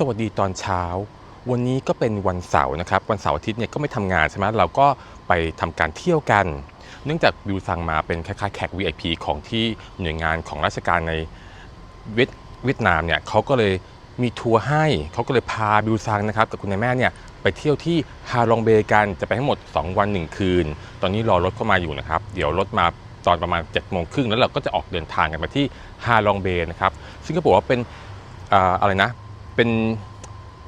สวัสดีตอนเช้า วันนี้ก็เป็นวันเสาร์นะครับ วันเสาร์อาทิตย์เนี่ยก็ไม่ทำงานใช่ไหมเราก็ไปทำการเที่ยวกัน เนื่องจากวิวซังมาเป็นคล้ายๆแขก VIP ของที่หน่วยงานของราชการในเวียดเวียดนามเนี่ยเขาก็เลยมีทัวร์ให้เขาก็เลยพาบิวซังนะครับกับคุณนายแม่เนี่ยไปเที่ยวที่ฮาลองเบกันจะไปทั้งหมด 2 วัน 1 คืน ตอนนี้รอรถเข้ามาอยู่นะครับ เดี๋ยวรถมาตอนประมาณ7จ็ดโมงครึ่งแล้วเราก็จะออกเดินทางกันไปที่ฮาลองเบนะครับซึ่งก็บอกว่าเป็นออะไรนะ เป็น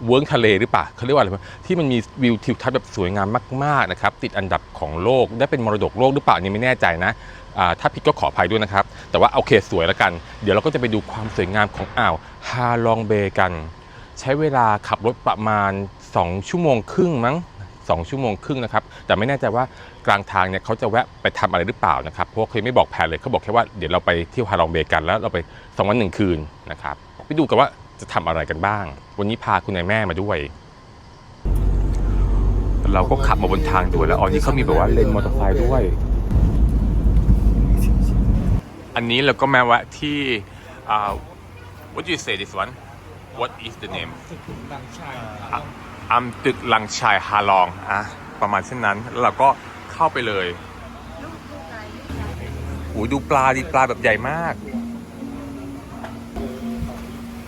เวิร์กทะเลหรือเปล่าเขาเรียกว่าอะไรวะที่มันมีวิวทิวทัศน์แบบสวยงามมากๆนะครับติดอันดับของโลกได้เป็นมรดกโลกหรือเปล่านี่ไม่แน่ใจนะถ้าผิดก็ขออภัยด้วยนะครับ แต่ว่าโอเคสวยแล้วกัน เดี๋ยวเราก็จะไปดูความสวยงามของอ่าวฮาลองเบกัน ใช้เวลาขับรถประมาณ 2 ชั่วโมงครึ่งมั้ง2ชั่วโมงครึ่งนะครับ แต่ไม่แน่ใจว่ากลางทางเนี่ยเขาจะแวะไปทำอะไรหรือเปล่านะครับ เพราะว่าไม่บอกแผนเลยเขาบอกแค่ว่าเดี๋ยวเราไปเที่ยวฮาลองเบกันแล้วเราไปสองวันหนึ่งคืนนะครับ ไปดูกันว่า จะทำอะไรกันบ้าง วันนี้พาคุณนายแม่มาด้วย เราก็ขับมาบนทางด่วนแล้วอ๋อนี่เขามีแบบว่าเลนมอเตอร์ไซค์ด้วย อันนี้เราก็แม้ว่าที่อ่า what do you say this one what is the name อะอัมตึกลังชายฮาลองอะประมาณเช่นนั้น แล้วเราก็เข้าไปเลยโอ้ยดูปลาดิปลาแบบใหญ่มาก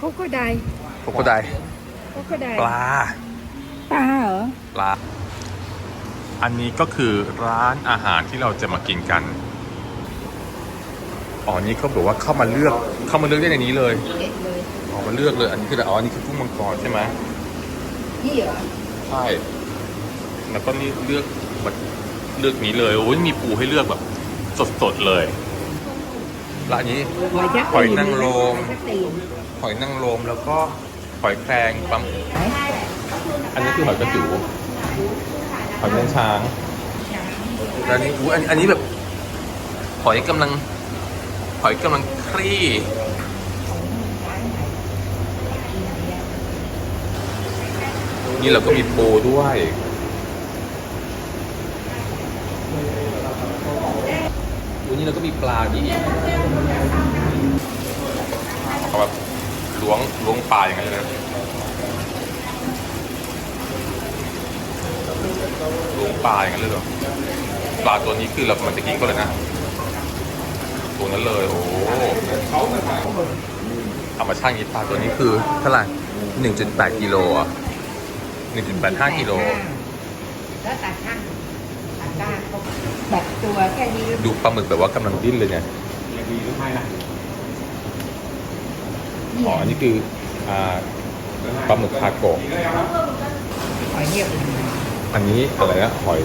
โคโคไดโคโคไดโคโคไดปลา ปลาเหรอ ปลา อันนี้ก็คือร้านอาหารที่เราจะมากินกัน อ๋อ นี่เขาบอกว่าเข้ามาเลือก เข้ามาเลือกได้ในนี้เลยเด็ดเลยอ๋อมาเลือกเลย อันนี้คือ อ๋ออันนี้คือกุ้งมังกรใช่ไหมนี่เหรอ ใช่ แล้วก็นี่เลือกแบบเลือกนี้เลย โอ้ยมีปูให้เลือกแบบสดๆเลยและอันนี้หอยยักษ์หอยนางรม หอยนางรมแล้วก็หอยแครงปั๊มอันนี้คือหอยกระจูหอยแมงช้างแล้วอันนี้อู้อันอันนี้แบบหอยกำลังหอยกำลังคลี่นี่เราก็มีปูด้วยวันนี้เราก็มีปลาดีเขาแบบล้วงล้วง ปลาอย่างนั้นเลยนะล้วงปลาอย่างนั้นเลยเหรอปลาตัวนี้คือเรามันจะกินก็เลยนะตัวนั้นเลยโอ้ธรรมชาติอย่างนี้ปลาตัวนี้คือเท่าไหร่หนึ่งจุดแปดกิโลอะหนึ่งจุดแปดห้ากิโลแล้วตัดข้างตัดก้างแบบตัวแค่นี้ดูปลาหมึกแบบว่ากำลังดิ้นเลยเนี่ยอ๋ออันนี้คืออ่า ปลาหมึกคาโกะหอยเงียบอันนี้อะไรนะหอย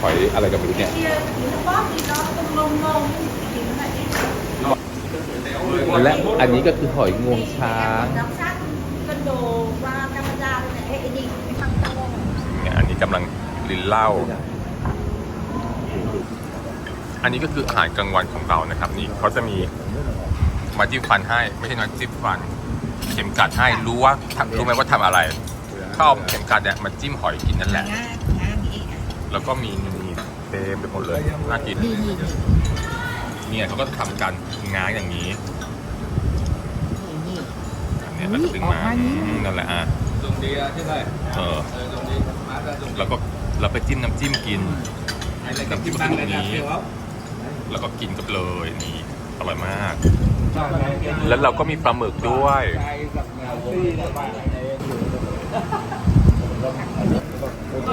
หอยอะไรกันไม่รู้เนี่ยและอันนี้ก็คือหอยงวงช้างอันนี้กำลังลินเหล้าอันนี้ก็คืออาหารกลางวันของเรานะครับ นี่เขาจะมี มาจิ้มฟันให้ ไม่ใช่น้ำจิ้มฟัน เข็มกัดให้รู้ว่าทำรู้ไหมว่าทำอะไรเขาเอาเข็มกัดเนี่ยมาจิ้มหอยกินนั่นแหละงาง้านี้แล้วก็มีนี่เต็มไปหมดเลยน่ากิน นี่นี่นี่เนี่ยเขาก็ทำกันง้างอย่างนี้นี่อันเนี้ยแล้วก็ดึงมาออกมาอย่างนี้อืมนั่นแหละอะ dùng đi chứ này เออ dùng đi má ra dùng แล้วก็เราไปจิ้มน้ำจิ้มกิน hay là Cầm cái chim chim băng băng này này nè. là kêu không แล้วก็กินกับเลยนี่ อร่อยมาก แล้วเราก็มีปลาหมึกด้วย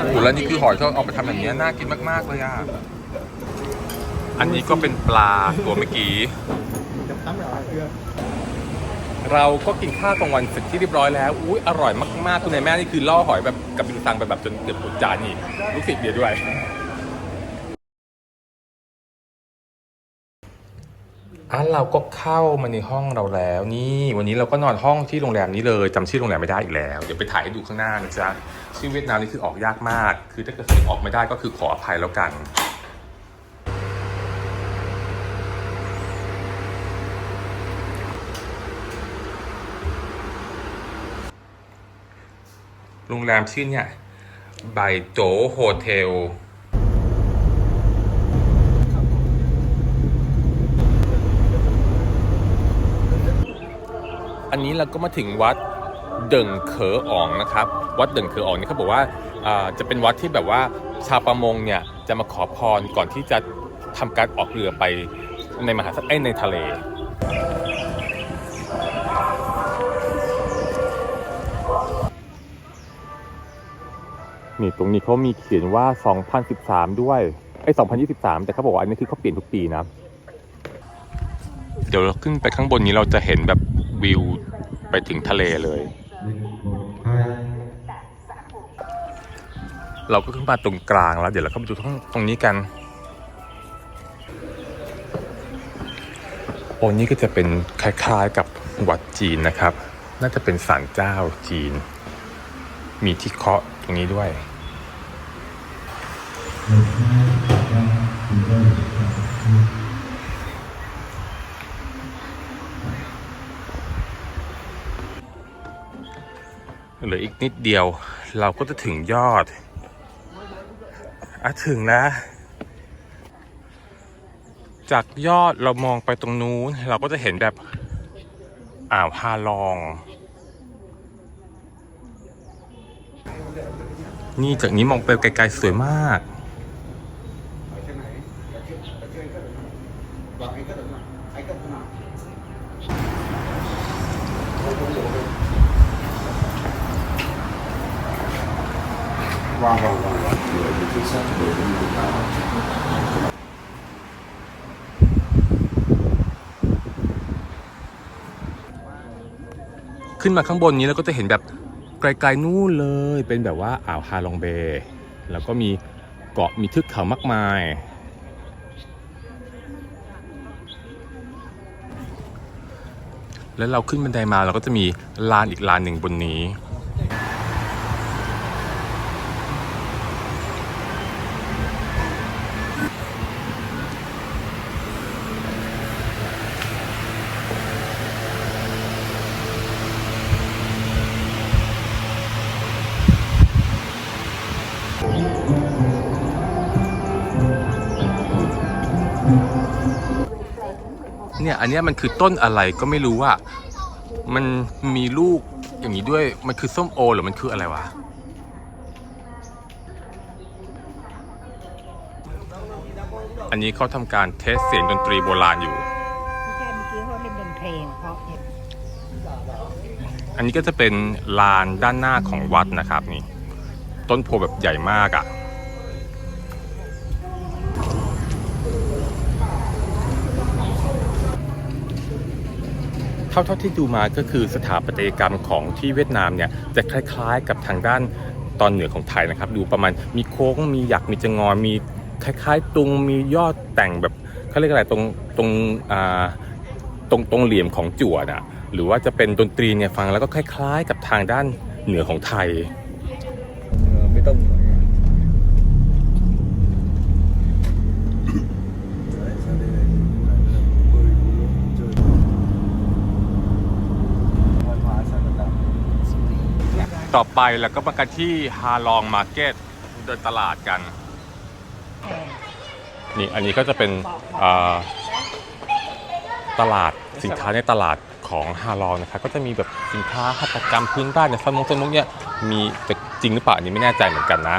โอ้แล้วนี่คือหอยที่เอาไปทำอย่างนี้ยน่ากินมากๆเลยอะ อันนี้ก็เป็นปลาตัวเมื่อกี้ เราก็กินข้าวกลางวันเสร็จที่เรียบร้อยแล้ว อุ้ยอร่อยมากๆคุณนายแม่นี่คือล่อหอยแบบกับบินตังไปแบบจนเกือบหมดจานนี่ลูกศิษย์เดียวด้วย อะเราก็เข้ามาในห้องเราแล้วนี่วันนี้เราก็นอนห้องที่โรงแรมนี้เลยจำชื่อโรงแรมไม่ได้อีกแล้วเดี๋ยวไปถ่ายให้ดูข้างหน้านะจ๊ะชื่อเวียดนามนี่คือออกยากมาก คือถ้าเกิดออกไม่ได้ก็คือขออภัยแล้วกันโรงแรมชื่อเนี่ยไบโจโฮเทล อันนี้ เราก็มาถึงวัดเดิงเขออ่องนะครับ วัดเดิงเขออ่องนี่เขาบอกว่าจะเป็นวัดที่แบบว่าชาวประมงเนี่ยจะมาขอพรก่อนที่จะทำการออกเรือไปในมหาสมุทรเอ้ยในทะเลนี่ตรงนี้เขามีเขียนว่า 2013 ด้วย ไอ้ 2023 แต่เขาบอกว่าอันนี้คือเขาเปลี่ยนทุกปีนะ เดี๋ยวเราขึ้นไปข้างบนนี้เราจะเห็นแบบวิว ไปถึงทะเลเลย เราก็ขึ้นมาตรงกลางแล้ว เดี๋ยวเราเข้าไปดูตรงตรงนี้กันโอ้นี่ก็จะเป็นคล้ายๆกับวัดจีนนะครับ น่าจะเป็นศาลเจ้าจีน มีที่เคาะตรงนี้ด้วยเห ลืออีกนิดเดียว เราก็จะถึงยอดอะถึงแล้ว จากยอดเรามองไปตรงนู้น เราก็จะเห็นแบบอ่าวฮาลอง นี่จากนี้มองไปไกลๆสวยมาก ขึ้นมาข้างบนนี้แล้วก็จะเห็นแบบไกลๆนู่นเลยเป็นแบบว่าอ่าวฮาลองเบย์แล้วก็มีเกาะมีทึกเขามากมาย แล้วเราขึ้นบันไดมาเราก็จะมีลานอีกลานหนึ่งบนนี้ นี้มันคือต้นอะไรก็ไม่รู้ว่ามันมีลูกอย่างนี้ด้วย มันคือส้มโอหรือมันคืออะไรวะ อันนี้เขาทำการเทสเสียงดนตรีโบราณอยู่ อันนี้ก็จะเป็นลานด้านหน้าของวัดนะครับนี่ ต้นโพแบบใหญ่มากอะ่ะ เท่าเท่าที่ดูมาก็คือสถาปัตยกรรมของที่เวียดนามเนี่ยจะคล้าย ๆ กับทางด้านตอนเหนือของไทยนะครับ ดูประมาณมีโค้งมีหยักมีจงอมีคล้าย ๆ ตุงมียอดแต่งแบบเขาเรียกอะไรตรงตรงอ่าตรงตรงเหลี่ยมของจั่วนะหรือว่าจะเป็นดนตรีเนี่ยฟังแล้วก็คล้าย ๆ กับทางด้านเหนือของไทย ไม่ต้อง ต่อไปแล้วก็มากันที่ฮาลองมาร์เก็ตเดินตลาดกัน นี่อันนี้ก็จะเป็นตลาดสินค้าในตลาดของฮาลองนะครับก็จะมีแบบสินค้าหัตถกรรมพื้นบ้านเนี่ยสมงสมุกเนี่ยมีแต่จริงหรือเปล่าอันนี้ไม่แน่ใจเหมือนกันนะ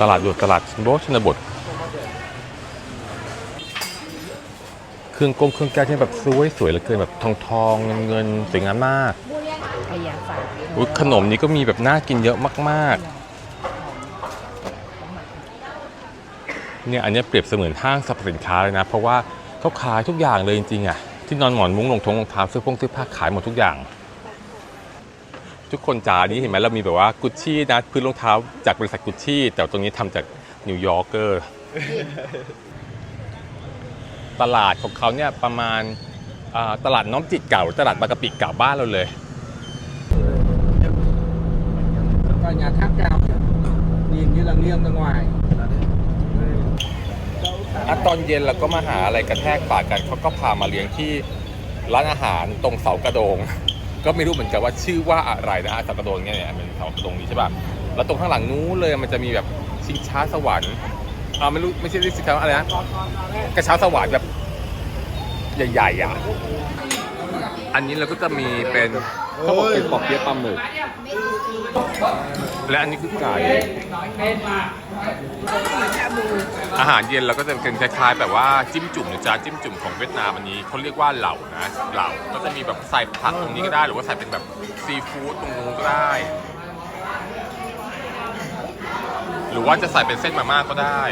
ตลาดอยู่ตลาดชนบทชนบท เครื่องกงเครื่องแก้วที่แบบสวยสวยเหลือเกินแบบทองทองเงินเงินสวยงามมากพยาศาสตร์อุ๊ยขนมนี้ก็มีแบบน่ากินเยอะมากๆเนี่ยอันเนี้ยเปรียบเสมือนห้างสรรพสินค้าเลยนะ เพราะว่าเขาขายทุกอย่างเลยจริงๆอะที่นอนหมอนมุ้งรองทงรองเท้าเสื้อผงเสื้อผ้าขายหมดทุกอย่าง ทุกคนจ๋านี้เห็นไหมเรามีแบบว่ากุชชี่นะพื้นรองเท้าจากบริษัทกุชชี่แต่ตรงนี้ทำจากนิวยอร์กเกอร์ ตลาดของเขาเนี่ยประมาณอ่าตลาดน้อมจิตเก่า ตลาดบางกะปิเก่าบ้านเราเลย tòa nhà tháp cao nhìn như là nghiêng ra ngoài อะตอนเย็นเราก็มาหาอะไรกระแทกปากกันเขาก็พามาเลี้ยงที่ร้านอาหารตรงเสากระโดง ก็ไม่รู้เหมือนกันว่าชื่อว่าอะไรนะฮะเสากระโดงเนี่ยเนี่ยเป็นเสากระโดงนี้ใช่ป่ะแล้วตรงข้างหลังนู้นเลยมันจะมีแบบชิงช้าสวรรค์ อ่าไม่รู้ไม่ใช่ชิงช้าอะไรนะกระเช้าสวรรค์แบบใหญ่ๆอะ อันนี้เราก็จะมีเป็นเขาบอกเป็นปอบเปี๊ยะปลาหมึก และอันนี้คือไก่อาหารเย็นเราก็จะเป็นคล้ายๆ แบบว่าจิ้มจุ่มนะจ๊ะจิ้มจุ่มของเวียดนามอันนี้เขาเรียกว่าเหล่านะเหล่าก็จะมีแบบใส่ผักตรงนี้ก็ได้ หรือว่าใส่เป็นแบบซีฟู้ดตรงนู้นก็ได้ ห รือว่าจะใส่เป็นเส้นมาม่าก็ได้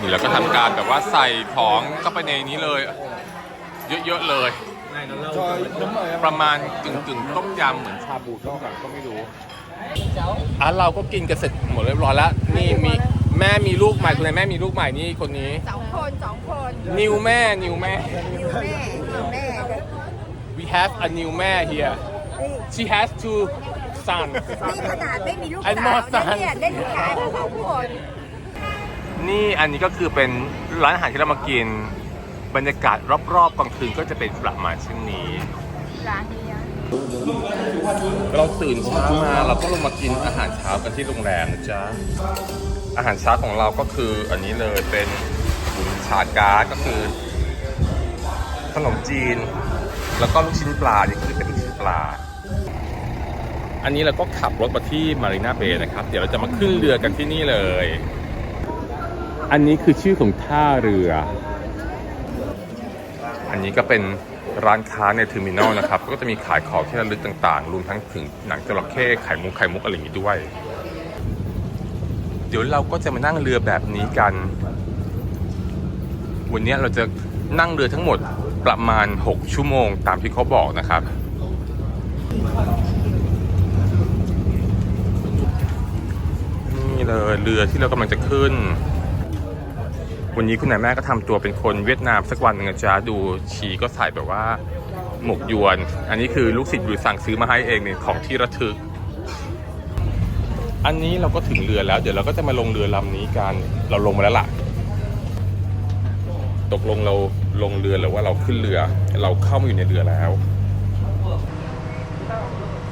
นี่เราก็ทำการแบบว่าใส่ของเข้าไปในนี้เลย เยอะๆเลย ประมาณกึ่งๆต้มยำเหมือนชาบูก็แบบก็ไม่รู้อะเราก็กินกันเสร็จหมดเรียบร้อยแล้ว นี่มีแม่มีลูกใหม่คุณนายแม่มีลูกใหม่นี่คนนี้สองคนสองคนนิวแม่นิวแม่ นิวแม่นิวแม่ we have a new แม่ here she has two sons นี่ขนาดไม่มีลูกไอ้สามอวสันะนเนี่ยได้ลูกชายมาสองคนนี่อันนี้ก็คือเป็นร้านอาหารที่เรามากิน บรรยากาศรอบๆกลางคืนก็จะเป็นประมาณเช่นนี้ร้านนี้เราตื่นเช้ามาเราก็ลงมากินอาหารเช้ากันที่โรงแรมนะจ๊ะอาหารเช้าของเราก็คืออันนี้เลยเป็นบุญชาการ์ดก็คือ ขนมจีน แล้วก็ลูกชิ้นปลานี่คือเป็นลูกชิ้นปลา อันนี้เราก็ขับรถมาที่มารีนาเบย์นะครับ เดี๋ยวเราจะมาขึ้นเรือกันที่นี่เลย อันนี้คือชื่อของท่าเรือ อันนี้ก็เป็นร้านค้าในเทอร์มินอลนะครับ ก็จะมีขายของที่ระลึกต่างๆ รวมทั้งถึงหนังจระเข้ไข่มุกไข่มุกอะไรอย่างนี้ด้วย เดี๋ยวเราก็จะมานั่งเรือแบบนี้กัน วันนี้เราจะนั่งเรือทั้งหมดประมาณ 6 ชั่วโมงตามที่เขาบอกนะครับ เรือที่เรากำลังจะขึ้น วันนี้คุณนายแม่ก็ทำตัวเป็นคนเวียดนามสักวันหนึงจ๊ะดูชีก็ใส่แบบว่า หมกยวน อันนี้คือลูกศิษย์อยู่สั่งซื้อมาให้เองเนี่ยของที่ระทึก อันนี้เราก็ถึงเรือแล้ว เดี๋ยวเราก็จะมาลงเรือลำนี้กัน เราลงมาแล้วล่ะ ตกลงเราลงเรือหรือว่าเราขึ้นเรือ เราเข้ามาอยู่ในเรือแล้ว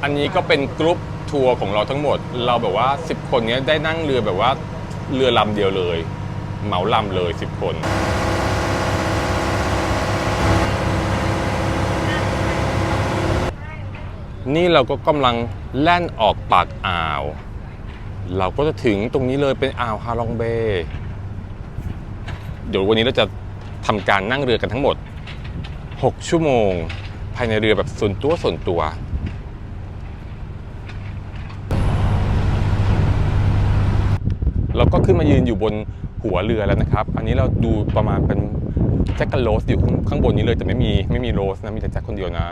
อันนี้ก็เป็นกรุ๊ป ทัวร์ของเราทั้งหมด เราแบบว่า 10 คนเนี้ยได้นั่งเรือแบบว่าเรือลำเดียวเลย เหมาลำเลย 10 คน นี่เราก็กำลังแล่นออกปากอ่าว เราก็จะถึงตรงนี้เลยเป็นอ่าวฮาลองเบย์เดี๋ยววันนี้เราจะทำการนั่งเรือกันทั้งหมด 6 ชั่วโมง ภายในเรือแบบส่วนตัวส่วนตัว เราก็ขึ้นมายืนอยู่บนหัวเรือแล้วนะครับ อันนี้เราดูประมาณเป็นแจ็คกับโรสอยู่ข้างางบนนี้เลยแต่ไม่มีไม่มีโรสนะมีแต่แจ็คคนเดียวนะ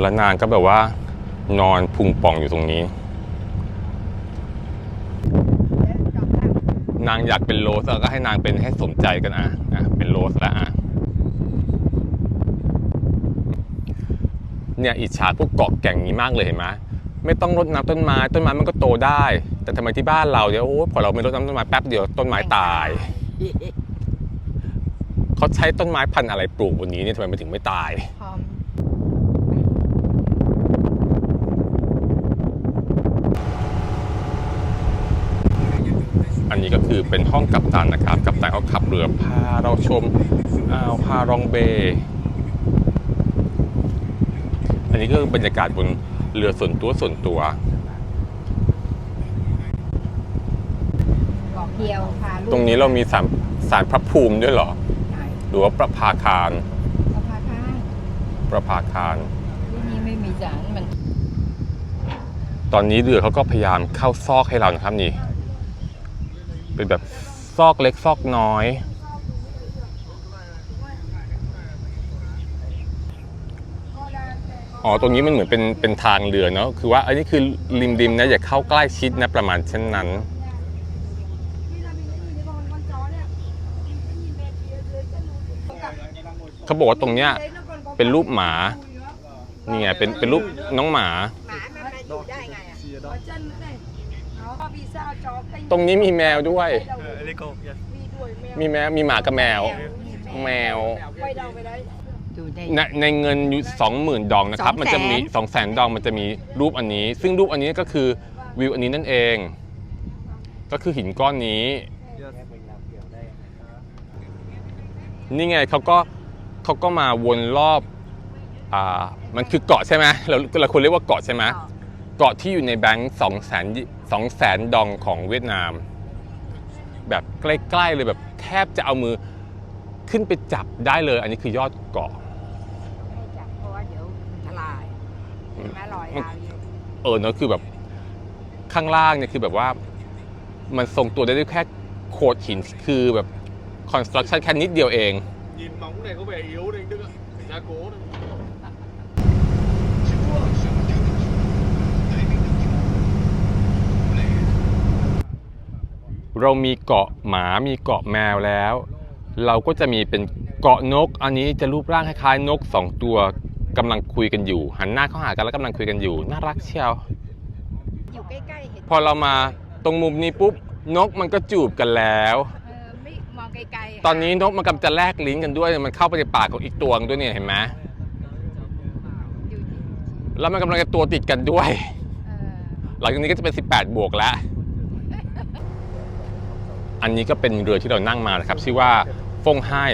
แล้วนางก็แบบว่านอนพุงป่องอยู่ตรงนี้ นางอยากเป็นโรสเราก็ให้นางเป็นให้สมใจกันอะอะเป็นโรสแล้วอะเนี่ยอิจฉาพวกเกาะแก่งนี้มากเลยเห็นไหม ไม่ต้องรดน้ำต้นไม้ต้นไม้มันก็โตได้ แต่ทำไมที่บ้านเราเนี่ยโอ้พอเราไม่รดน้ำต้นไม้แป๊บเดียวต้นไม้ตายเขาใช้ต้นไม้พันธุ์อะไรปลูกบนนี้เนี่ยทำไมมันถึงไม่ตาย พร้อมอันนี้ก็คือเป็นห้องกัปตันนะครับ กัปตันเขาขับเรือพาเราชมอ่าวพารองเบย์อันนี้ก็คือบรรยากาศบน เรือส่วนตัวส่วนตัวบอกเดียวพาลูกตรงนี้เรามีสารสารพระภูมิด้วยเหรอใช่หรือว่าประภาคารสภาข้างประภาคาร ที่นี่ไม่มีสารมันตอนนี้เรือเขาก็พยายามเข้าซอกให้เรานะครับนี่ เป็นแบบซอกเล็กซอกน้อย อ๋อ ตรงนี้มันเหมือนเป็นเป็นทางเรือเนาะ คือว่าอันนี้คือริมริมๆนะอย่าเข้าใกล้ชิดนะประมาณเช่นนั้น เขาบอกว่าตรงเนี้ยเป็นรูปหมา นี่ไงเป็นเป็นรูปน้องหมาหมามันมาอยู่ได้ไงอะตรงนี้มีแมวด้วย มีแมวมีหมากับแมว แมว ดูได้ในในเงินอยู่สองหมื่นดองนะครับ 200,000 มันจะมีสองแสนดองมันจะมีรูปอันนี้ ซึ่งรูปอันนี้ก็คือวิวอันนี้นั่นเอง ก็คือหินก้อนนี้ นี่ไงเขาก็เขาก็มาวนรอบอ่ามันคือเกาะใช่ไหมเราเราควรเรียกว่าเกาะใช่ไหม เกาะที่อยู่ในแบงค์สองแสนสองแสนดองของเวียดนาม แบบใกล้ๆเลยแบบแทบจะเอามือขึ้นไปจับได้เลย อันนี้คือยอดเกาะ ไม่จับเพราะว่าเดี๋ยวมันทลาย เห็นไหมรอยราวอยู่เออเนอะคือแบบข้างล่างเนี่ยคือแบบว่ามันทรงตัวได้ด้วยแค่โขดหินคือแบบคอนสตรักชั่นแค่นิดเดียวเอง Nhìn móng này có vẻ yếu đấy anh Đức ạ. Gia cố đấy. เรามีเกาะหมา มีเกาะแมวแล้ว เราก็จะมีเป็นเกาะนก อันนี้จะรูปร่างคล้ายๆนกสองตัว กำลังคุยกันอยู่ หันหน้าเข้าหากันแล้วกำลังคุยกันอยู่ น่ารักเชียว อยู่ใกล้ๆเห็นพอเรามาตรงมุมนี้ปุ๊บนกมันก็จูบกันแล้ว เออไม่มองไกลๆตอนนี้นกมันกำลังจะแลกลิ้นกันด้วยมันเข้าไปในปากของอีกตัวหนึ่งด้วยเนี่ยเห็นไหมอยู่ที่แล้วมันกำลังจะตัวติดกันด้วย เออหลังจากนี้ก็จะเป็น 18 บวกแล้ว อันนี้ก็เป็นเรือที่เรานั่งมานะครับ ชื่อว่าฟงไห้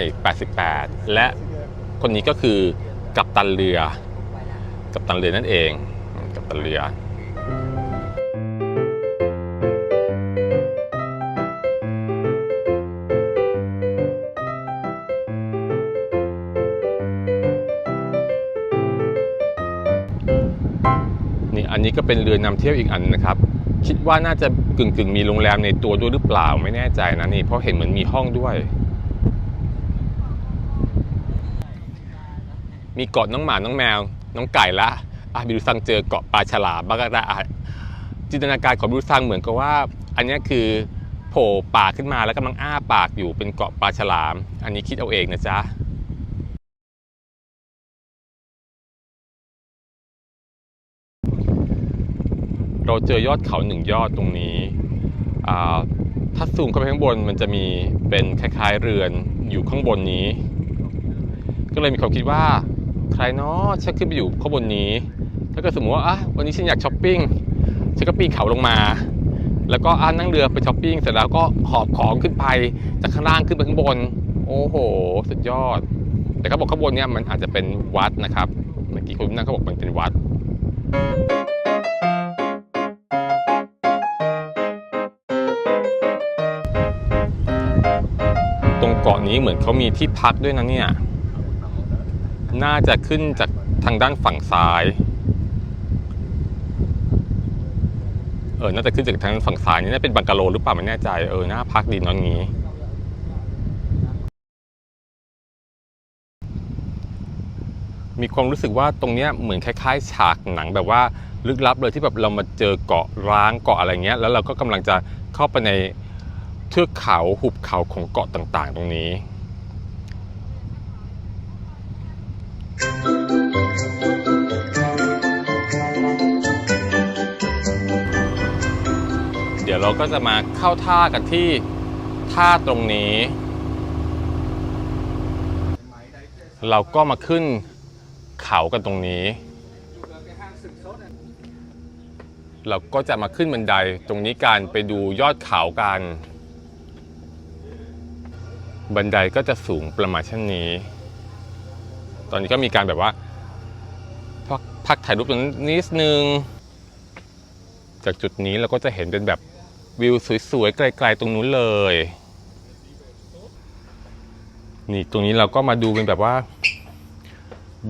88 และคนนี้ก็คือ กัปตันเรือ กัปตันเรือนั่นเอง กัปตันเรือนี่อันนี้ก็เป็นเรือนำเที่ยวอีกอันนะครับ คิดว่าน่าจะกึ่งกึ่งๆ มีโรงแรมในตัวด้วยหรือเปล่าไม่แน่ใจนะนี่เพราะเห็นเหมือนมีห้องด้วย มีเกาะน้องหมาน้องแมว น้องไก่ละอะบิวซังเจอเกาะปลาฉลามบ้างก็ได้อะจินตนาการของบิวซังเหมือนกับว่า อันนี้คือโผล่ปากขึ้นมาแล้วกำลังอ้าปากอยู่เป็นเกาะปลาฉลาม อันนี้คิดเอาเองนะจ๊ะเราเจอยอดเขาหนึ่งยอดตรงนี้ ถ้าซูมเข้าไปข้างบนมันจะมีเป็นคล้ายๆเรือนอยู่ข้างบนนี้ ก็เลยมีความคิดว่า ใครเนาะฉันขึ้นไปอยู่ข้างบนนี้ ถ้าเกิดสมมติว่าอะวันนี้ฉันอยากช้อปปิ้งฉันก็ปีนเขาลงมา แล้วก็อะนั่งเรือไปช้อปปิ้งเสร็จแล้วก็หอบของขึ้นไปจากข้างล่างขึ้นไปข้างบน โอ้โห สุดยอด แต่เขาบอกข้างบนเนี่ยมันอาจจะเป็นวัดนะครับเมื่อกี้คุณนั่งเขาบอกมันเป็นวัดตรงเกาะนี้เหมือนเขามีที่พักด้วยนะเนี่ย น่าจะขึ้นจากทางด้านฝั่งซ้าย เออ น่าจะขึ้นจากทางฝั่งซ้ายนี่น่าเป็นบังกะโลหรือเปล่าไม่แน่ใจ เออ น่าพักดีนอนงี้ มีความรู้สึกว่าตรงเนี้ยเหมือนคล้าย ๆ ฉากหนังแบบว่าลึกลับเลยที่แบบเรามาเจอเกาะร้างเกาะอะไรเงี้ย แล้วเราก็กำลังจะเข้าไปในเทือกเขาหุบเขาของเกาะต่าง ๆ ตรงนี้ เดี๋ยวเราก็จะมาเข้าท่ากันที่ท่าตรงนี้ เราก็มาขึ้นเขากันตรงนี้ เราก็จะมาขึ้นบันไดตรงนี้กันไปดูยอดเขากัน บันไดก็จะสูงประมาณเช่นนี้ ตอนนี้ก็มีการแบบว่าพักพักถ่ายรูปตรงนี้นิดนึง จากจุดนี้เราก็จะเห็นเป็นแบบ วิวสวยๆไกลๆตรงนู้นเลย นี่ตรงนี้เราก็มาดูเป็นแบบว่า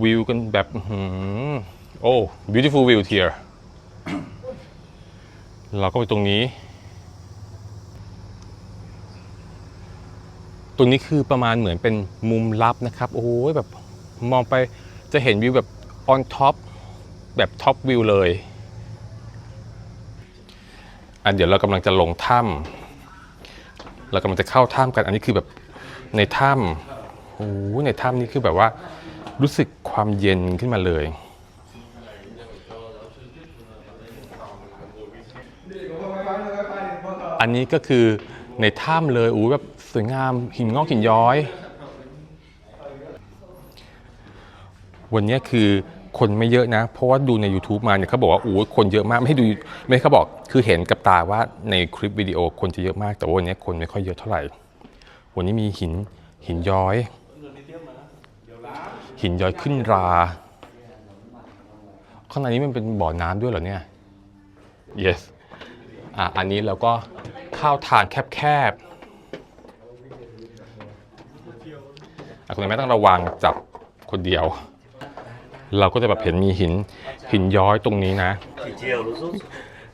วิวกันแบบโอ้ beautiful view here เราก็ไปตรงนี้ ตรงนี้คือประมาณเหมือนเป็นมุมลับนะครับ โอ้ยแบบมองไปจะเห็นวิวแบบ on top แบบท็อปวิวเลย อันเดี๋ยวเรากำลังจะลงถ้ำเรากำลังจะเข้าถ้ำกัน อันนี้คือแบบในถ้ำโอ้ในถ้ำนี่คือแบบว่า รู้สึกความเย็นขึ้นมาเลยอันนี้ก็คือในถ้ำเลยอู้แบบสวยงามหินงอกหินย้อย วันนี้คือ คนไม่เยอะนะ เพราะว่าดูใน YouTube มาเนี่ยเขาบอกว่าอู้คนเยอะมากไม่ให้ดูไม่เขาบอกคือเห็นกับตาว่าในคลิปวิดีโอคนจะเยอะมาก แต่ว่าวันนี้คนไม่ค่อยเยอะเท่าไหร่ วันนี้มีหินหินย้อย หินย้อยขึ้นรา ข้างในนี้มันเป็นบ่อน้ำด้วยเหรอเนี่ย yes อะอันนี้เราก็เข้าทางแคบๆอะคุณแม่ต้องระวังจับคนเดียว เราก็จะแบบเห็นมีหินหินย้อยตรงนี้นะ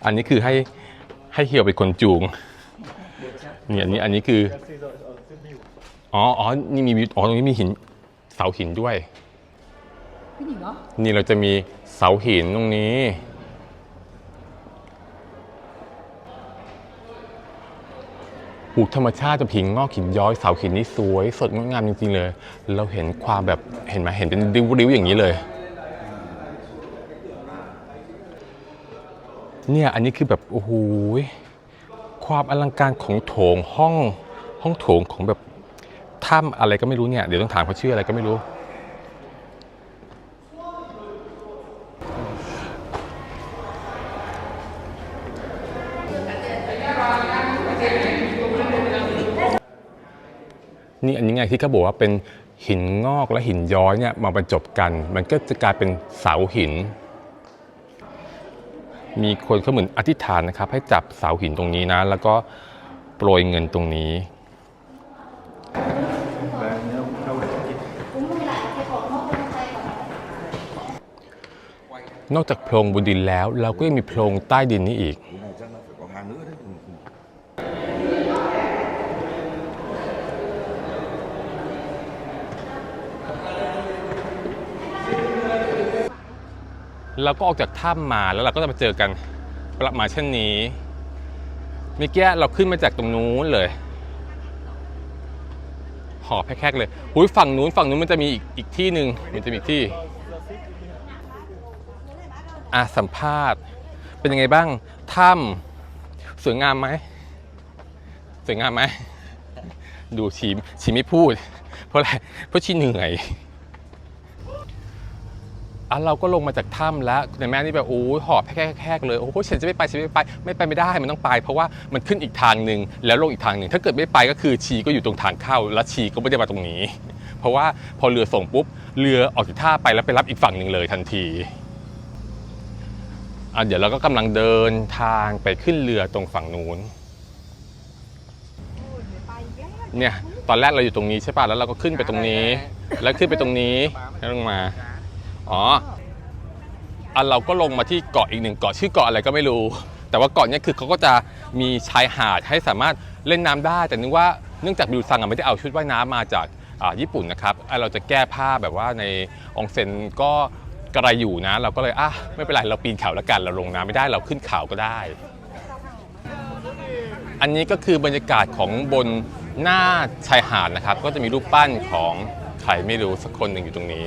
อันนี้คือให้ให้เหี่ยวเป็นคนจูงเนี่ยอันนี้อันนี้คืออ๋ออ๋อนี่มีวิวอ๋อตรงนี้มีหินเสาหินด้วยผู้หญิงเหรอนี่เราจะมีเสาหินตรงนี้ หูธรรมชาติจะผิงงอกหินย้อยเสาหินนี่สวย สดงดงามจริงๆเลย เราเห็นความแบบเห็นไหมเห็นเป็นริ้วๆอย่างนี้เลย เนี่ยอันนี้คือแบบโอ้โหความอลังการของโถงห้องห้องโถงของแบบถ้ำอะไรก็ไม่รู้เนี่ยเดี๋ยวต้องถามเขาชื่ออะไรก็ไม่รู้ นี่อันนี้ไงที่เขาบอกว่าเป็นหินงอกและหินย้อยเนี่ยมาบรรจบกัน มันก็จะกลายเป็นเสาหิน มีคนเขาเหมือนอธิษฐานนะครับ ให้จับเสาหินตรงนี้นะ แล้วก็โปรยเงินตรงนี้นอกจากโพรงบนดินแล้ว เราก็ยังมีโพรงใต้ดินนี่อีก Cái này chắc là phải có hàng nữa đấy. Ừ, ừ. เราก็ออกจากถ้ำมาแล้วเราก็จะมาเจอกันประมาณเช่นนี้เมื่อกี้เราขึ้นมาจากตรงนู้นเลย หอบแคกๆเลยหุยฝั่งนู้นฝั่งนู้นมันจะมีอีกอีกที่หนึ่งมันจะมีที่อะสัมภาษณ์ เป็นยังไงบ้างถ้ำสวยงามไหมสวยงามไหมดูชีชีไม่พูด เพราะอะไรเพราะชีเหนื่อย อะเราก็ลงมาจากถ้ำแล้วในแม่นี่แบบโอ้หอบแคกๆเลยโอ้โหฉันจะไม่ไปฉันไม่ไปไม่ไปไม่ได้มันต้องไป เพราะว่ามันขึ้นอีกทางหนึ่งแล้วลงอีกทางหนึ่งถ้าเกิดไม่ไปก็คือชีก็อยู่ตรงทางเข้า แล้วชีก็ไม่ได้มาตรงนี้ เพราะว่าพอเรือส่งปุ๊บเรือออกจากท่าไปแล้วไปรับอีกฝั่งหนึ่งเลยทันทีอะเดี๋ยวเราก็กำลังเดินทางไปขึ้นเรือตรงฝั่งนู้นเนี่ยตอนแรกเราอยู่ตรงนี้ใช่ป่ะแล้วเราก็ขึ้นไปตรงนี้ แล้วขึ้นไปตรงนี้แล้วลงมา อ๋ออันเราก็ลงมาที่เกาะอีกหนึ่งเกาะชื่อเกาะอะไรก็ไม่รู้ แต่ว่าเกาะนี้คือเขาก็จะมีชายหาดให้สามารถเล่นน้ำได้ แต่นึกว่าเนื่องจากบิวซังอะไม่ได้เอาชุดว่ายน้ำมาจากญี่ปุ่นนะครับอะเราจะแก้ผ้าแบบว่าในอองเซ็นก็กระไรอยู่นะ เราก็เลยอะไม่เป็นไรเราปีนเขาแล้วกันเราลงน้ำไม่ได้เราขึ้นเขาก็ได้ อันนี้ก็คือบรรยากาศของบนหน้าชายหาดนะครับ ก็จะมีรูปปั้นของใครไม่รู้สักคนหนึ่งอยู่ตรงนี้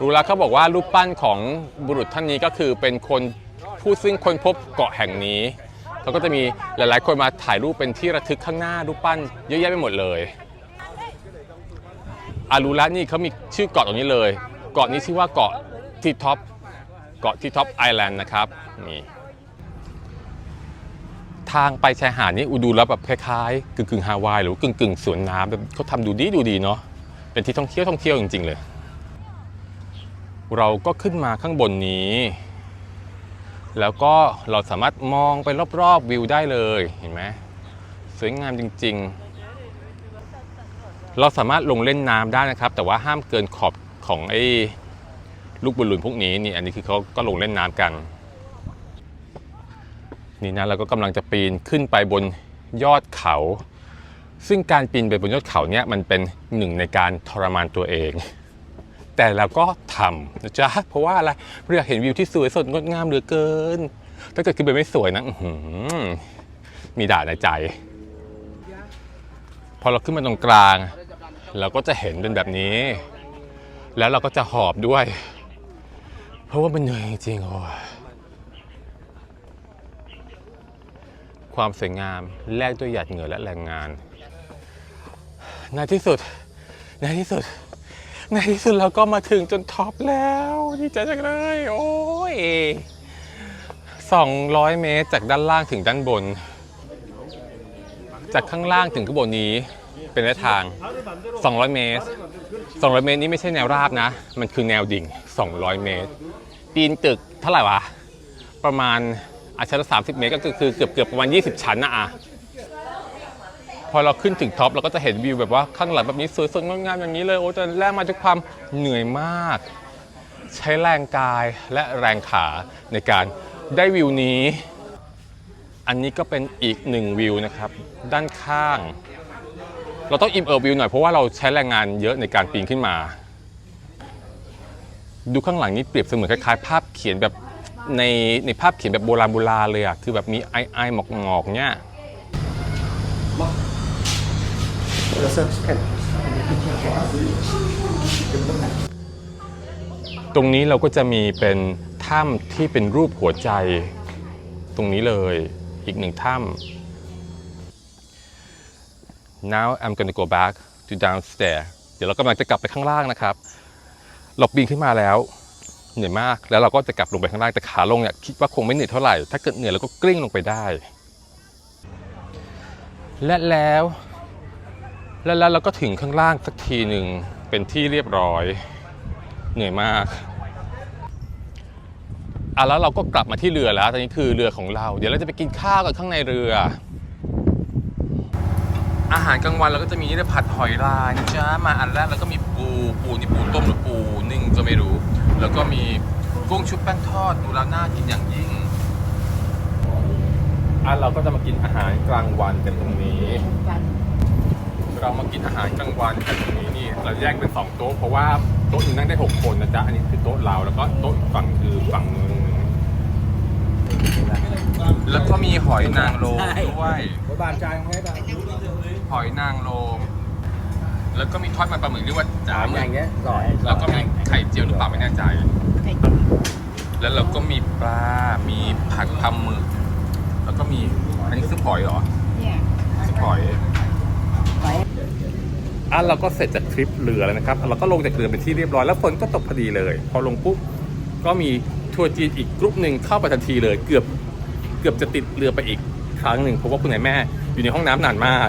รู้แล้วเขาบอกว่ารูปปั้นของบุรุษท่านนี้ก็คือเป็นคนผู้ซึ่งค้นพบเกาะแห่งนี้เขาก็จะมีหลาย ๆ คนมาถ่ายรูปเป็นที่ระทึกข้างหน้ารูปปั้นเยอะแยะไปหมดเลยอารู้แล้วนี่เขามีชื่อเกาะตรงนี้เลย เกาะนี้ชื่อว่าเกาะทีท็อปเกาะทีท็อปไอแลนด์นะครับนี่ทางไปชายหาดนี่อุดูแล้วแบบคล้ายๆกึ่งๆฮาวายหรือกึ่งๆสวนน้ำแบบเขาทำดูดีดูดีเนาะเป็นที่ท่องเที่ยวท่องเที่ยวจริงๆเลย เราก็ขึ้นมาข้างบนนี้ แล้วก็เราสามารถมองไปรอบๆวิวได้เลยเห็นไหมสวยงามจริง ๆ เราสามารถลงเล่นน้ำได้นะครับ แต่ว่าห้ามเกินขอบของไอ้ลูกบอลลูนพวกนี้นี่อันนี้คือเขาก็ลงเล่นน้ำกันนี่นะเราก็กำลังจะปีนขึ้นไปบนยอดเขา ซึ่งการปีนไปบนยอดเขาเนี่ยมันเป็นหนึ่งในการทรมานตัวเอง แต่เราก็ทำนะจ๊ะเพราะว่าอะไรเราอยากเห็นวิวที่สวยสดงดงามเหลือเกิน ถ้าเกิดขึ้นไปไม่สวยนะมีด่าในใจ พอเราขึ้นมาตรงกลาง เราก็จะเห็นเป็นแบบนี้ แล้วเราก็จะหอบด้วย เพราะว่ามันเหนื่อยจริงๆโอ้ยความสวยงามแลกด้วยหยาดเหงื่อและแรงงาน ในที่สุด ในที่สุด ในที่สุดเราก็มาถึงจนท็อปแล้วดีใจจังเลย โอ้ย 200 เมตรจากด้านล่างถึงด้านบน จากข้างล่างถึงข้างบนนี้เป็นระยะทาง 200 เมตร 200 เมตรนี้ไม่ใช่แนวราบนะ มันคือแนวดิ่ง 200 เมตร ปีนตึกเท่าไหร่วะ ประมาณอาชั้นละ30 เมตรก็คือเกือบเกือบประมาณ 20 ชั้นนะอะ พอเราขึ้นถึงท็อปเราก็จะเห็นวิวแบบว่าข้างหลังแบบนี้สวยสดงดงามอย่างนี้เลยโอ้แต่แรกมาด้วยความเหนื่อยมาก ใช้แรงกายและแรงขาในการได้วิวนี้ อันนี้ก็เป็นอีกหนึ่งวิวนะครับ ด้านข้าง เราต้องอิมเอิบวิวหน่อยเพราะว่าเราใช้แรงงานเยอะในการปีนขึ้นมา ดูข้างหลังนี้เปรียบเสมือนคล้ายๆ ภาพเขียนแบบในในภาพเขียนแบบโบราณโบราณเลยอะคือแบบมีไอไอหมอกหมอกๆเนี่ย ตรงนี้เราก็จะมีเป็นถ้ำที่เป็นรูปหัวใจ ตรงนี้เลยอีกหนึ่งถ้ำ now I'm gonna go back to downstairs เดี๋ยวเรากำลังจะกลับไปข้างล่างนะครับ เราปีนขึ้นมาแล้วเหนื่อยมาก แล้วเราก็จะกลับลงไปข้างล่างแต่ขาลงเนี่ยคิดว่าคงไม่เหนื่อยเท่าไหร่ ถ้าเกิดเหนื่อยเราก็กลิ้งลงไปได้ และแล้ว และแล้วเราก็ถึงข้างล่างสักทีหนึ่งเป็นที่เรียบร้อย เหนื่อยมากอะแล้วเราก็กลับมาที่เรือแล้วตอนนี้คือเรือของเรา เดี๋ยวเราจะไปกินข้าวกันข้างในเรือ อาหารกลางวันเราก็จะมีนี่เลยผัดหอยลายนะจ๊ะมาอันแรกแล้วก็มีปูปูนี่ปูต้มหรือปูนึ่งก็ไม่รู้ แล้วก็มีกุ้งชุบแป้งทอดดูแล้วน่ากินอย่างยิ่งอะเราก็จะมากินอาหารกลางวันกันตรงนี้ เรามากินอาหารกลางวันกันตรงนี้นี่เราแยกเป็นสองโต๊ะเพราะว่าโต๊ะหนึงนั่งได้หกคนนะจ๊ะอันนี้คือโต๊ะเราแล้วก็โต๊ะอีกฝั่งคือฝั่งนึงแล้วก็มีหอยนางรมด้วย Có bàn trai không hết à? หอยนางรมแล้วก็มีทอดมันปลาหมึกเรียกว่าจ๋าหมึก Nhanh đấy, giỏi. แล้วก็มีไข่เจียวหรือเปล่าไม่แน่ใจไข่แล้วเราก็มีปลา มีผัดปลาหมึก แล้วก็มีอันนี้คือหอยเหรอเนี่ยซุปหอย หอย อะเราก็เสร็จจากทริปเรือแล้วนะครับเราก็ลงจากเรือเป็นที่เรียบร้อยแล้วฝนก็ตกพอดีเลย พอลงปุ๊บก็มีทัวร์จีนอีกกลุ่มหนึ่งเข้าไปทันทีเลย เกือบเกือบจะติดเรือไปอีกครั้งหนึ่งเพราะว่าคุณนายแม่อยู่ในห้องน้ำนานมาก